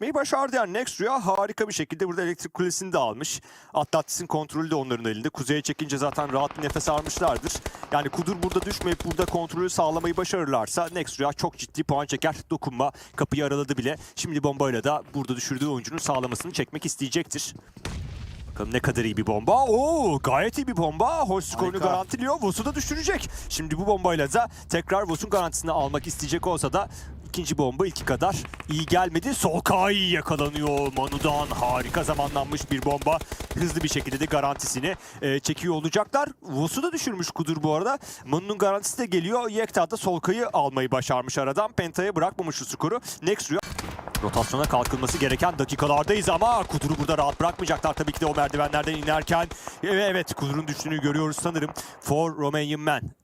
çekmeyi başardı. Yani Next Rüya harika bir şekilde burada elektrik kulesini de almış. Atlantis'in kontrolü de onların elinde. Kuzeye çekince zaten rahat bir nefes almışlardır. Yani Kudur burada düşmeyip burada kontrolü sağlamayı başarırlarsa Next Rüya çok ciddi puan çeker. Dokunma kapıyı araladı bile. Şimdi bombayla da burada düşürdüğü oyuncunun sağlamasını çekmek isteyecektir. Bakalım ne kadar iyi bir bomba. Oo gayet iyi bir bomba. Hoş skorunu Harika. garantiliyor. Vos'u da düşürecek. Şimdi bu bombayla da tekrar Vos'un garantisini almak isteyecek olsa da ikinci bomba ilki kadar iyi gelmedi. Solkay yakalanıyor. Manu'dan harika zamanlanmış bir bomba. Hızlı bir şekilde de garantisini e, çekiyor olacaklar. Vos'u da düşürmüş Kudur bu arada. Manu'nun garantisi de geliyor. Yekta da Solkay'ı almayı başarmış aradan. Penta'ya bırakmamış şu skoru. Next Rüya Rotasyona kalkılması gereken dakikalardayız ama Kudur'u burada rahat bırakmayacaklar tabii ki de o merdivenlerden inerken. Evet Kudur'un düştüğünü görüyoruz sanırım. For Romanian Man.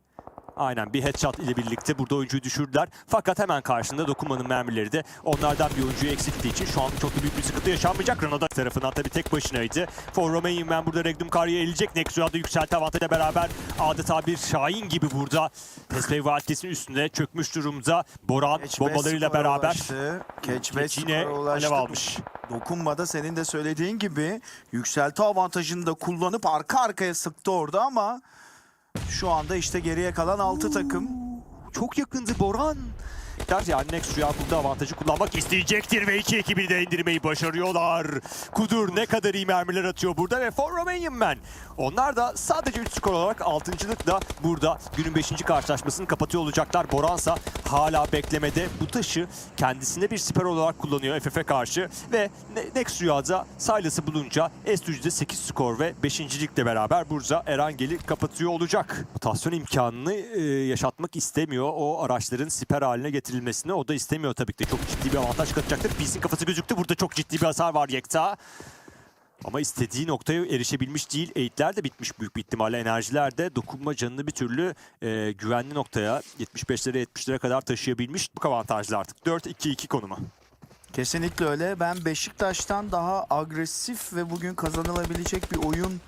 Aynen bir headshot ile birlikte burada oyuncuyu düşürdüler. Fakat hemen karşında dokunmanın mermileri de onlardan bir oyuncuyu eksilttiği için şu an çok da büyük bir sıkıntı yaşanmayacak. Granada tarafından tabii tek başınaydı. For Romanian Man burada Regnum Karya elecek. Nexus'da yükselti avantajla beraber adeta bir Şahin gibi burada Tesplay Valides'in üstünde çökmüş durumda. Boran Catch bombalarıyla beraber ulaştı. Catch yine alev almış. Dokunmada senin de söylediğin gibi yükselti avantajını da kullanıp arka arkaya sıktı orada ama şu anda işte geriye kalan 6 takım. Çok yakındı Boran. Der yani Next Rüya burada avantajı kullanmak isteyecektir ve iki ekibi de indirmeyi başarıyorlar. Kudur ne kadar iyi mermiler atıyor burada ve For Romanian Man. Onlar da sadece 3 skor olarak 6.lıkla burada günün 5. karşılaşmasını kapatıyor olacaklar. Boransa hala beklemede bu taşı kendisine bir siper olarak kullanıyor FF'e karşı ve Ne- Next Rüya'da Silas'ı bulunca S3'de 8 skor ve 5. ligle beraber Burza Erangel'i kapatıyor olacak. Rotasyon imkanını e, yaşatmak istemiyor o araçların siper haline getirilmesini. O da istemiyor tabii ki de. Çok ciddi bir avantaj katacaktır. Pis'in kafası gözüktü. Burada çok ciddi bir hasar var Yekta. Ama istediği noktaya erişebilmiş değil. Eğitler de bitmiş büyük bir ihtimalle. Enerjiler de dokunma canını bir türlü e, güvenli noktaya 75'lere 70'lere kadar taşıyabilmiş. Bu avantajlı artık. 4-2-2 konuma. Kesinlikle öyle. Ben Beşiktaş'tan daha agresif ve bugün kazanılabilecek bir oyun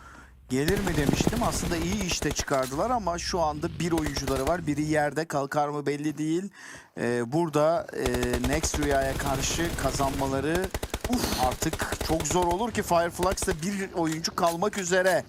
gelir mi demiştim. Aslında iyi işte çıkardılar ama şu anda bir oyuncuları var. Biri yerde kalkar mı belli değil. Ee, burada e, Next Rüya'ya karşı kazanmaları uf, artık çok zor olur ki Fireflux'ta bir oyuncu kalmak üzere.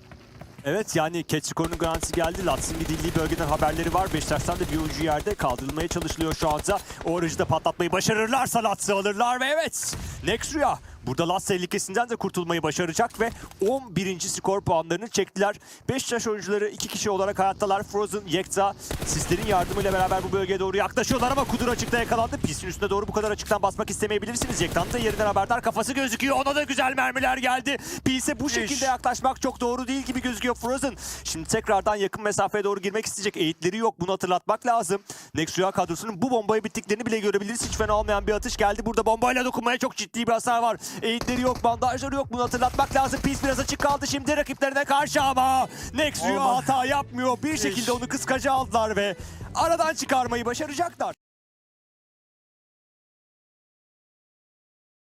Evet yani catch skorunun garantisi geldi. Lats'ın gidildiği bölgeden haberleri var. Beşiktaş'tan da bir oyuncu yerde kaldırılmaya çalışılıyor şu anda. O aracı da patlatmayı başarırlarsa Lats'ı alırlar ve evet Next Rüya burada Lats tehlikesinden de kurtulmayı başaracak ve 11. skor puanlarını çektiler. Beşiktaş oyuncuları iki kişi olarak hayattalar. Frozen, Yekta sizlerin yardımıyla beraber bu bölgeye doğru yaklaşıyorlar ama Kudur açıkta yakalandı. Pistin üstüne doğru bu kadar açıktan basmak istemeyebilirsiniz. Yekta'nın da yerinden haberdar kafası gözüküyor. Ona da güzel mermiler geldi. Pis'e bu şekilde yaklaşmak çok doğru değil gibi gözüküyor Frozen. Şimdi tekrardan yakın mesafeye doğru girmek isteyecek. Eğitleri yok. Bunu hatırlatmak lazım. Next Rüya kadrosunun bu bombayı bittiklerini bile görebiliriz. Hiç fena olmayan bir atış geldi. Burada bombayla dokunmaya çok ciddi bir hasar var. Eğitleri yok. Bandajları yok. Bunu hatırlatmak lazım. Pis biraz açık kaldı şimdi rakiplerine karşı ama Olmaz. hata yapmıyor. Bir şekilde onu kıskaca aldılar ve aradan çıkarmayı başaracaklar.